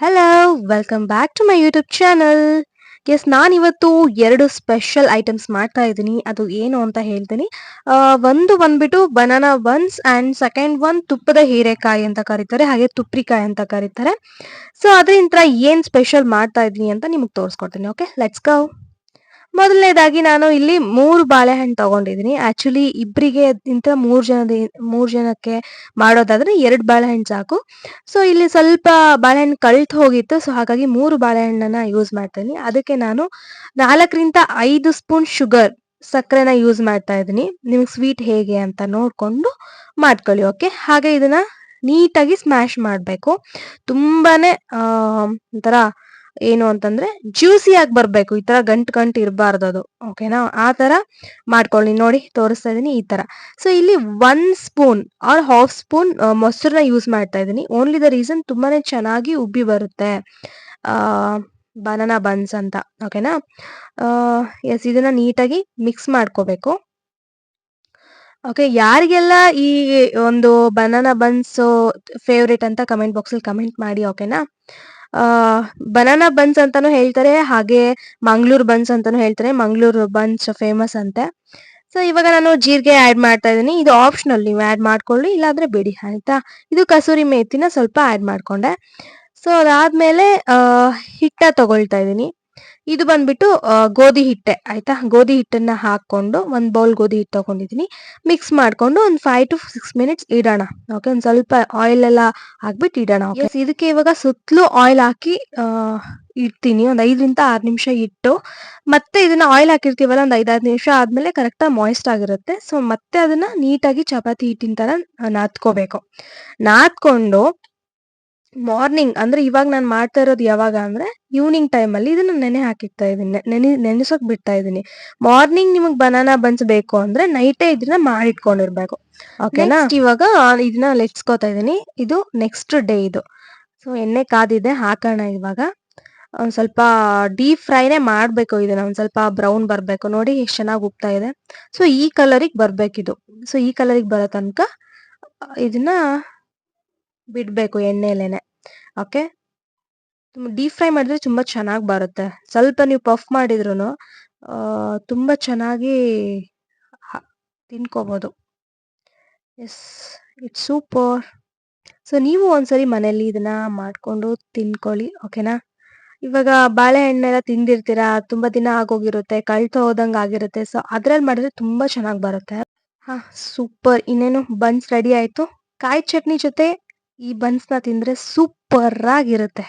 Hello welcome back to my YouTube channel yes ನಾನಿವತ್ತು ಎರಡು special items ಮಾಡ್ತಾ ಇದ್ದೀನಿ. ಅದು ಏನು ಅಂತ ಹೇಳ್ತೀನಿ. ಒಂದು ಬಂದ್ಬಿಟ್ಟು banana buns and second one ತುಪ್ಪದ ಹೀರೆಕಾಯಿ ಅಂತ ಕರೀತಾರೆ. ಹಾಗೆ ತುಪ್ರಿಕಾಯಿ ಅಂತ ಕರೀತಾರೆ. ಸೊ ಅದರಿಂದ ಏನು ಸ್ಪೆಷಲ್ ಮಾಡ್ತಾ ಇದ್ದೀನಿ ಅಂತ ನಿಮಗೆ ತೋರಿಸ್ಕೊಡ್ತೀನಿ ಓಕೆ ಲೆಟ್ಸ್ ಗೋ ಮೊದಲನೇದಾಗಿ ನಾನು ಇಲ್ಲಿ ಮೂರು ಬಾಳೆಹಣ್ಣು ತಗೊಂಡಿದ್ದೀನಿ. ಆಕ್ಚುಲಿ ಇಬ್ಬರಿಗೆ ಇಂತ ಮೂರು ಜನದ ಮೂರು ಜನಕ್ಕೆ ಮಾಡೋದಾದ್ರೆ ಎರಡು ಬಾಳೆಹಣ್ಣು ಸಾಕು. ಸೊ ಇಲ್ಲಿ ಸ್ವಲ್ಪ ಬಾಳೆಹಣ್ಣು ಕಳ್ತು ಹೋಗಿತ್ತು. ಸೊ ಹಾಗಾಗಿ ಮೂರು ಬಾಳೆಹಣ್ಣನ್ನ ಯೂಸ್ ಮಾಡ್ತೀನಿ ಅದಕ್ಕೆ ನಾನು ನಾಲ್ಕರಿಂದ ಐದು ಸ್ಪೂನ್ ಶುಗರ್ ಸಕ್ಕರೆನ ಯೂಸ್ ಮಾಡ್ತಾ ಇದ್ದೀನಿ ನಿಮ್ಗೆ ಸ್ವೀಟ್ ಹೇಗೆ ಅಂತ ನೋಡಿಕೊಂಡು ಮಾಡ್ಕೊಳ್ಳಿ ಓಕೆ ಹಾಗೆ ಇದನ್ನ ನೀಟಾಗಿ ಸ್ಮ್ಯಾಶ್ ಮಾಡಬೇಕು. ತುಂಬಾನೇ ಆ, ಒಂಥರ ಏನು ಅಂತಂದ್ರೆ ಜ್ಯೂಸಿ ಆಗಿ ಬರ್ಬೇಕು. ಈ ತರ ಗಂಟು ಗಂಟು ಇರಬಾರ್ದು ಅದು. ಓಕೆನಾ ಆ ತರ ಮಾಡ್ಕೊಳ್ಳಿ. ನೋಡಿ, ತೋರಿಸ್ತಾ ಇದೀನಿ ಈ ತರ. ಸೊ ಇಲ್ಲಿ one spoon or half spoon ಮೊಸರನ್ನ ಯೂಸ್ ಮಾಡ್ತಾ ಇದ್ದೀನಿ ಓನ್ಲಿ ದ ರೀಸನ್ ತುಂಬಾನೇ ಚೆನ್ನಾಗಿ ಉಬ್ಬಿ ಬರುತ್ತೆ. ಬನಾನಾ ಬನ್ಸ್ ಅಂತ. ಓಕೆನಾ ಎಸ್ ಇದನ್ನ ನೀಟಾಗಿ ಮಿಕ್ಸ್ ಮಾಡ್ಕೋಬೇಕು. ಓಕೆ ಯಾರಿಗೆಲ್ಲ ಈ ಒಂದು ಬನಾನಾ ಬನ್ಸ್ ಫೇವ್ರೇಟ್ ಅಂತ ಕಮೆಂಟ್ ಬಾಕ್ಸ್ ಅಲ್ಲಿ ಕಮೆಂಟ್ ಮಾಡಿ ಓಕೆನಾ ಬನಾನಾ ಬನ್ಸ್ ಅಂತಾನು ಹೇಳ್ತಾರೆ, ಹಾಗೆ ಮಂಗಳೂರು ಬನ್ಸ್ ಅಂತಾನು ಹೇಳ್ತಾರೆ. ಮಂಗಳೂರು ಬನ್ಸ್ ಫೇಮಸ್ ಅಂತೆ. ಸೊ ಇವಾಗ ನಾನು ಜೀರಿಗೆ ಆಡ್ ಮಾಡ್ತಾ ಇದ್ದೀನಿ. ಇದು ಆಪ್ಷನಲ್ ನೀವು ಆಡ್ ಮಾಡ್ಕೊಳ್ಳಿ, ಇಲ್ಲಾಂದ್ರೆ ಬಿಡಿ, ಆಯ್ತಾ? ಇದು ಕಸೂರಿ ಮೇಥಿನ ಸ್ವಲ್ಪ ಆಡ್ ಮಾಡ್ಕೊಂಡೆ. ಸೊ ಅದಾದ್ಮೇಲೆ ಹಿಟ್ಟ ತಗೊಳ್ತಾ ಇದ್ದೀನಿ. ಇದು ಬಂದ್ಬಿಟ್ಟು ಗೋಧಿ ಹಿಟ್ಟೆ, ಆಯ್ತಾ? ಗೋಧಿ ಹಿಟ್ಟನ್ನ ಹಾಕೊಂಡು ಒಂದು ಬೌಲ್ ಗೋಧಿ ಹಿಟ್ಟು ತಗೊಂಡಿದ್ದೀನಿ. ಮಿಕ್ಸ್ ಮಾಡ್ಕೊಂಡು ಒಂದು ಫೈವ್ ಟು ಸಿಕ್ಸ್ ಮಿನಿಟ್ಸ್ ಇಡೋಣ. ಓಕೆ ಒಂದ್ ಸ್ವಲ್ಪ ಆಯಿಲ್ ಎಲ್ಲ ಹಾಕ್ಬಿಟ್ಟು ಇಡೋಣ. ಇದಕ್ಕೆ ಇವಾಗ ಸುತ್ತಲೂ ಆಯಿಲ್ ಹಾಕಿ ಇಡ್ತೀನಿ. ಒಂದ್ ಐದರಿಂದ ಆರು ನಿಮಿಷ ಇಟ್ಟು, ಮತ್ತೆ ಇದನ್ನ ಆಯಿಲ್ ಹಾಕಿರ್ತೀವಲ್ಲ, ಒಂದ್ ಐದಾರು ನಿಮಿಷ ಆದ್ಮೇಲೆ ಕರೆಕ್ಟಾಗಿ ಮಾಯಿಸ್ಟ್ ಆಗಿರುತ್ತೆ. ಸೊ ಮತ್ತೆ ಅದನ್ನ ನೀಟಾಗಿ ಚಪಾತಿ ಹಿಟ್ಟಿನ ತರ ನಾದ್ಕೋಬೇಕು. ನಾದ್ಕೊಂಡು ಮಾರ್ನಿಂಗ್ ಅಂದ್ರೆ ಇವಾಗ ನಾನು ಮಾಡ್ತಾ ಇರೋದು ಯಾವಾಗ ಅಂದ್ರೆ ಈವ್ನಿಂಗ್ ಟೈಮ್ ಅಲ್ಲಿ ಇದನ್ನ ನೆನೆ ಹಾಕಿರ್ತಾ ಇದೀನಿ. ನೆನೆ ನೆನೆಸೋಕ್ ಬಿಡ್ತಾ ಇದೀನಿ. ಮಾರ್ನಿಂಗ್ ನಿಮಗ್ ಬನಾನಾ ಬನ್ಸ್ ಬೇಕು ಅಂದ್ರೆ ನೈಟೇ ಇದನ್ನ ಮಾಡಿಟ್ಕೊಂಡಿರ್ಬೇಕು. ಓಕೆನಾ ಇವಾಗ ಇದನ್ನ ಲೆಚ್ಕೋತಾ ಇದೀನಿ. ಇದು ನೆಕ್ಸ್ಟ್ ಡೇ ಇದು. ಸೊ ಎಣ್ಣೆ ಕಾದಿದೆ ಹಾಕೋಣ ಇವಾಗ. ಒಂದ್ ಸ್ವಲ್ಪ ಡೀಪ್ ಫ್ರೈನೇ ಮಾಡ್ಬೇಕು ಇದನ್ನ. ಒಂದ್ ಸ್ವಲ್ಪ ಬ್ರೌನ್ ಬರ್ಬೇಕು. ನೋಡಿ ಎಷ್ಟು ಚೆನ್ನಾಗಿ ಉಪ್ತಾ ಇದೆ. ಸೊ ಈ ಕಲರಿಗೆ ಬರ್ಬೇಕಿದು. ಸೊ ಈ ಕಲರಿಗೆ ಬರೋ ತನಕ ಇದನ್ನ ಬಿಡ್ಬೇಕು ಎಣ್ಣೆಲೇನೆ ಓಕೆ ಡೀಪ್ ಫ್ರೈ ಮಾಡಿದ್ರೆ ತುಂಬಾ ಚೆನ್ನಾಗಿ ಬರುತ್ತೆ. ಸ್ವಲ್ಪ ನೀವು ಪಫ್ ಮಾಡಿದ್ರು ತುಂಬಾ ಚೆನ್ನಾಗಿ ತಿನ್ಕೋಬೋದು. ಎಸ್ ಇಟ್ಸ್ ಸೂಪರ್ ಸೊ ನೀವು ಒಂದ್ಸರಿ ಮನೇಲಿ ಇದನ್ನ ಮಾಡ್ಕೊಂಡು ತಿನ್ಕೊಳ್ಳಿ ಓಕೆನಾ ಇವಾಗ ಬಾಳೆಹಣ್ಣೆಲ್ಲ ತಿಂದಿರ್ತೀರಾ? ತುಂಬಾ ದಿನ ಆಗೋಗಿರುತ್ತೆ, ಕಳ್ತು ಹೋದಂಗೆ ಆಗಿರುತ್ತೆ. ಸೊ ಅದ್ರಲ್ಲಿ ಮಾಡಿದ್ರೆ ತುಂಬಾ ಚೆನ್ನಾಗಿ ಬರುತ್ತೆ. ಹಾ ಸೂಪರ್ ಇನ್ನೇನು ಬನ್ಸ್ ರೆಡಿ ಆಯ್ತು? ಕಾಯಿ ಚಟ್ನಿ ಜೊತೆ ಈ ಬನ್ಸ್ನ ತಿಂದ್ರೆ ಸೂಪರ್ ಆಗಿರುತ್ತೆ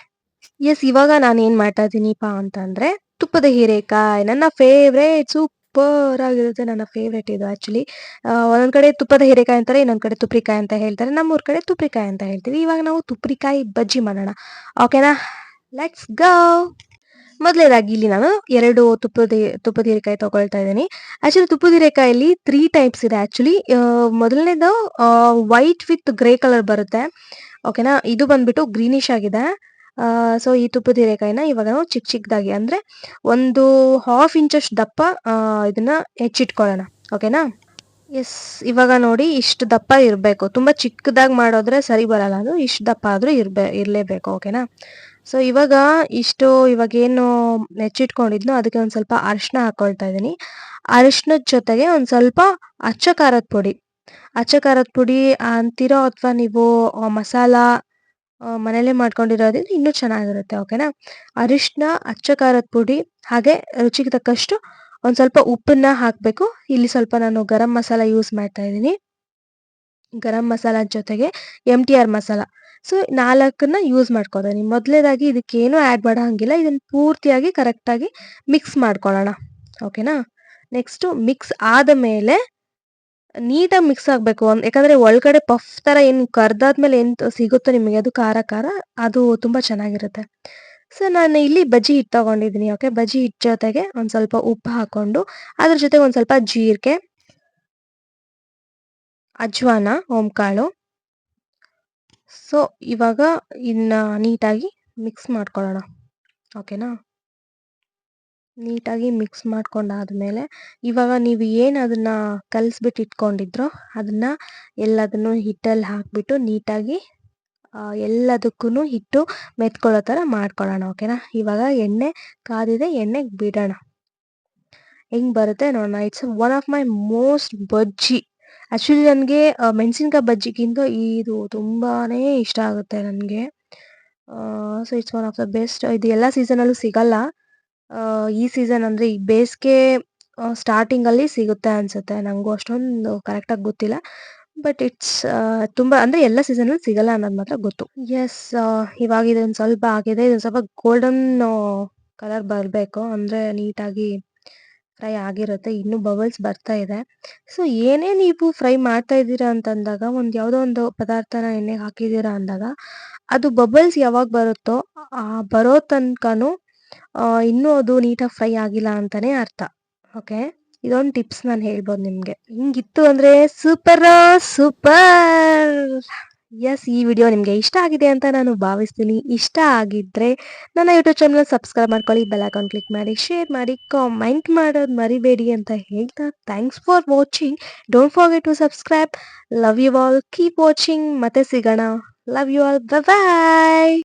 ಎಸ್ ಇವಾಗ ನಾನು ಏನ್ ಮಾಡ್ತಾ ಇದ್ದೀನಿಪ್ಪ ಅಂತಂದ್ರೆ ತುಪ್ಪದ ಹೀರೆಕಾಯಿ ನನ್ನ ಫೇವ್ರೇಟ್ ಸೂಪರ್ ಆಗಿರುತ್ತೆ ನನ್ನ ಫೇವ್ರೇಟ್ ಇದು ಆಕ್ಚುಲಿ ಒಂದೊಂದ್ ಕಡೆ ತುಪ್ಪದ ಹೀರೆಕಾಯಿ ಅಂತಾರೆ, ಇನ್ನೊಂದ್ ಕಡೆ ತುಪ್ರಿಕಾಯಿ ಅಂತ ಹೇಳ್ತಾರೆ, ನಮ್ಮೂರ್ ಕಡೆ ತುಪ್ರಿಕಾಯಿ ಅಂತ ಹೇಳ್ತೀವಿ. ಇವಾಗ ನಾವು ತುಪ್ರಿಕಾಯಿ ಬಜ್ಜಿ ಮಾಡೋಣ. ಓಕೆನಾ ಲೆಟ್ಸ್ ಗೋ ಮೊದಲನೇದಾಗಿ ಇಲ್ಲಿ ನಾನು ಎರಡು ತುಪ್ಪದ ತುಪ್ಪದ ಹೀರೆಕಾಯಿ ತಗೊಳ್ತಾ ಇದ್ದೀನಿ. ಆಕ್ಚುಲಿ ತುಪ್ಪದ ಹೀರೆಕಾಯಲ್ಲಿ ತ್ರೀ ಟೈಪ್ಸ್ ಇದೆ ಆ್ಯಕ್ಚುಲಿ ಮೊದಲನೇದು ವೈಟ್ ವಿತ್ ಗ್ರೇ ಕಲರ್ ಬರುತ್ತೆ. ಓಕೆನಾ ಇದು ಬಂದ್ಬಿಟ್ಟು ಗ್ರೀನಿಶ್ ಆಗಿದೆ. ಸೊ ಈ ತುಪ್ಪದ ಹೀರೆಕಾಯಿನ ಇವಾಗ ನಾವು ಚಿಕ್ಕ ಚಿಕ್ಕದಾಗಿ ಅಂದ್ರೆ ಒಂದು ಹಾಫ್ ಇಂಚಷ್ಟು ದಪ್ಪ ಇದನ್ನು ಇದನ್ನ ಹೆಚ್ಚಿಟ್ಕೊಳ್ಳೋಣ. ಓಕೆನಾ ಎಸ್ ಇವಾಗ ನೋಡಿ ಇಷ್ಟು ದಪ್ಪ ಇರಬೇಕು. ತುಂಬಾ ಚಿಕ್ಕದಾಗಿ ಮಾಡೋದ್ರೆ ಸರಿ ಬರಲ್ಲ. ಅದು ಇಷ್ಟು ದಪ್ಪ ಆದ್ರೂ ಇರಬೇ, ಇರಲೇಬೇಕು. ಓಕೆನಾ ಸೊ ಇವಾಗ ಇಷ್ಟು ಇವಾಗ ಏನು ಹೆಚ್ಚಿಟ್ಕೊಂಡಿದ್ನೋ ಅದಕ್ಕೆ ಒಂದು ಸ್ವಲ್ಪ ಅರಿಶಿನ ಹಾಕೊಳ್ತಾ ಇದ್ದೀನಿ. ಅರಿಶಿನದ ಜೊತೆಗೆ ಒಂದು ಸ್ವಲ್ಪ ಅಚ್ಚ ಖಾರದ ಪುಡಿ. ಅಚ್ಚ ಖಾರದ ಪುಡಿ ಅಂತಿರೋ ಅಥವಾ ನೀವು ಮಸಾಲ ಮನೇಲೆ ಮಾಡ್ಕೊಂಡಿರೋದ್ರಿಂದ ಇನ್ನೂ ಚೆನ್ನಾಗಿರುತ್ತೆ, ಓಕೆನಾ? ಅರಿಶಿನ, ಅಚ್ಚ ಖಾರದ ಪುಡಿ, ಹಾಗೆ ರುಚಿಗೆ ತಕ್ಕಷ್ಟು ಒಂದು ಸ್ವಲ್ಪ ಉಪ್ಪನ್ನ ಹಾಕಬೇಕು. ಇಲ್ಲಿ ಸ್ವಲ್ಪ ನಾನು ಗರಂ ಮಸಾಲ ಯೂಸ್ ಮಾಡ್ತಾ ಇದ್ದೀನಿ. ಗರಂ ಮಸಾಲ ಜೊತೆಗೆ M T R masala. So, ನಾಲ್ಕನ್ನ use ಮಾಡ್ಕೊತೀನಿ ಮೊದಲೇದಾಗಿ ಇದಕ್ಕೇನು ಆ್ಯಡ್ ಮಾಡೋ ಹಂಗಿಲ್ಲ ಇದನ್ನು ಪೂರ್ತಿಯಾಗಿ ಕರೆಕ್ಟಾಗಿ ಮಿಕ್ಸ್ ಮಾಡ್ಕೊಳ್ಳೋಣ. ಓಕೆನಾ? ನೆಕ್ಸ್ಟು ಮಿಕ್ಸ್ ಆದ ಮೇಲೆ ನೀಟಾಗಿ ಮಿಕ್ಸ್ ಆಗಬೇಕು. ಒಂದು, ಯಾಕಂದರೆ ಒಳಗಡೆ ಪಫ್ ಥರ ಏನು ಕರ್ದಾದ್ಮೇಲೆ ಏನು ಸಿಗುತ್ತೋ ನಿಮಗೆ ಅದು ಖಾರ ಖಾರ, ಅದು ತುಂಬ ಚೆನ್ನಾಗಿರುತ್ತೆ. ಸೊ ನಾನು ಇಲ್ಲಿ ಬಜ್ಜಿ ಹಿಟ್ಟು ತಗೊಂಡಿದ್ದೀನಿ ಓಕೆ? ಬಜ್ಜಿ ಹಿಟ್ಟು ಜೊತೆಗೆ ಒಂದು ಸ್ವಲ್ಪ ಉಪ್ಪು ಹಾಕ್ಕೊಂಡು, ಅದ್ರ ಜೊತೆಗೆ ಒಂದು ಸ್ವಲ್ಪ ಜೀರಿಗೆ, ಅಜ್ವಾನ, ಓಂಕಾಳು ಸೊ ಇವಾಗ ಇನ್ನು ನೀಟಾಗಿ ಮಿಕ್ಸ್ ಮಾಡ್ಕೊಳ್ಳೋಣ. ಓಕೆನಾ ನೀಟಾಗಿ ಮಿಕ್ಸ್ ಮಾಡ್ಕೊಂಡಾದ್ಮೇಲೆ ಇವಾಗ ನೀವು ಏನು ಅದನ್ನು ಕಲಿಸ್ಬಿಟ್ಟು ಇಟ್ಕೊಂಡಿದ್ರೋ ಅದನ್ನು ಎಲ್ಲದನ್ನು ಹಿಟ್ಟಲ್ಲಿ ಹಾಕಿಬಿಟ್ಟು ನೀಟಾಗಿ ಎಲ್ಲದಕ್ಕೂ ಹಿಟ್ಟು ಮೆತ್ಕೊಳ್ಳೋ ಥರ ಮಾಡ್ಕೊಳ್ಳೋಣ ಓಕೆನಾ ಇವಾಗ ಎಣ್ಣೆ, ಕಾದಿದೆ ಎಣ್ಣೆಗೆ ಬಿಡೋಣ. ಹೆಂಗೆ ಬರುತ್ತೆ ನೋಡೋಣ? It's one of my most bajji actually ನನಗೆ ಮೆಣಸಿನ್ಕಾಯಿ ಬಜ್ಜಿಗಿಂತ ಇದು ತುಂಬಾ ಇಷ್ಟ ಆಗುತ್ತೆ ನನಗೆ. So it's one of the best ಇದು ಎಲ್ಲ ಸೀಸನಲ್ಲೂ ಸಿಗಲ್ಲ. ಈ ಸೀಸನ್ ಅಂದರೆ ಈ ಬೇಸಿಗೆ ಸ್ಟಾರ್ಟಿಂಗಲ್ಲಿ ಸಿಗುತ್ತೆ ಅನಿಸುತ್ತೆ. ನನಗೂ ಅಷ್ಟೊಂದು ಕರೆಕ್ಟಾಗಿ ಗೊತ್ತಿಲ್ಲ. ಬಟ್ ಇಟ್ಸ್ ತುಂಬ, ಅಂದರೆ ಎಲ್ಲ ಸೀಸನಲ್ಲಿ ಸಿಗಲ್ಲ ಅನ್ನೋದು ಮಾತ್ರ ಗೊತ್ತು. ಎಸ್ ಇವಾಗ ಇದೊಂದು ಸ್ವಲ್ಪ ಆಗಿದೆ. ಇದೊಂದು ಸ್ವಲ್ಪ ಗೋಲ್ಡನ್ ಕಲರ್ ಬರಬೇಕು. ಅಂದರೆ ನೀಟಾಗಿ ಫ್ರೈ ಆಗಿರುತ್ತೆ, ಇನ್ನು ಬಬಲ್ಸ್ ಬರ್ತಾ ಇದೆ. ಸೊ ಏನೇ ನೀವು ಫ್ರೈ ಮಾಡ್ತಾ ಇದ್ದೀರಾ ಅಂತಂದಾಗ, ಒಂದು ಯಾವುದೋ ಒಂದು ಪದಾರ್ಥನ ಎಣ್ಣೆಗೆ ಹಾಕಿದ್ದೀರಾ ಅಂದಾಗ, ಅದು ಬಬಲ್ಸ್ ಯಾವಾಗ ಬರುತ್ತೋ, ಆ ಬರೋ ತನಕನೂ ಇನ್ನೂ ಅದು ನೀಟಾಗಿ ಫ್ರೈ ಆಗಿಲ್ಲ ಅಂತಲೇ ಅರ್ಥ. ಓಕೆ ಇದೊಂದು ಟಿಪ್ಸ್ ನಾನು ಹೇಳ್ಬೋದು ನಿಮಗೆ. ಹಿಂಗಿತ್ತು ಅಂದರೆ ಸೂಪರ್ ಸೂಪರ್ ಎಸ್ ಈ ವಿಡಿಯೋ ನಿಮಗೆ ಇಷ್ಟ ಆಗಿದೆ ಅಂತ ನಾನು ಭಾವಿಸ್ತೀನಿ. ಇಷ್ಟ ಆಗಿದ್ರೆ ನನ್ನ ಯೂಟ್ಯೂಬ್ ಚಾನಲ್ ಸಬ್ಸ್ಕ್ರೈಬ್ ಮಾಡ್ಕೊಳ್ಳಿ ಬೆಲ್ ಅಕೌಂಟ್ ಕ್ಲಿಕ್ ಮಾಡಿ ಶೇರ್ ಮಾಡಿ ಕಾಮೆಂಟ್ ಮಾಡೋದು ಮರಿಬೇಡಿ ಅಂತ ಹೇಳ್ತಾ thanks for watching don't forget to subscribe love you all keep watching ಮತ್ತೆ ಸಿಗೋಣ. Love you all bye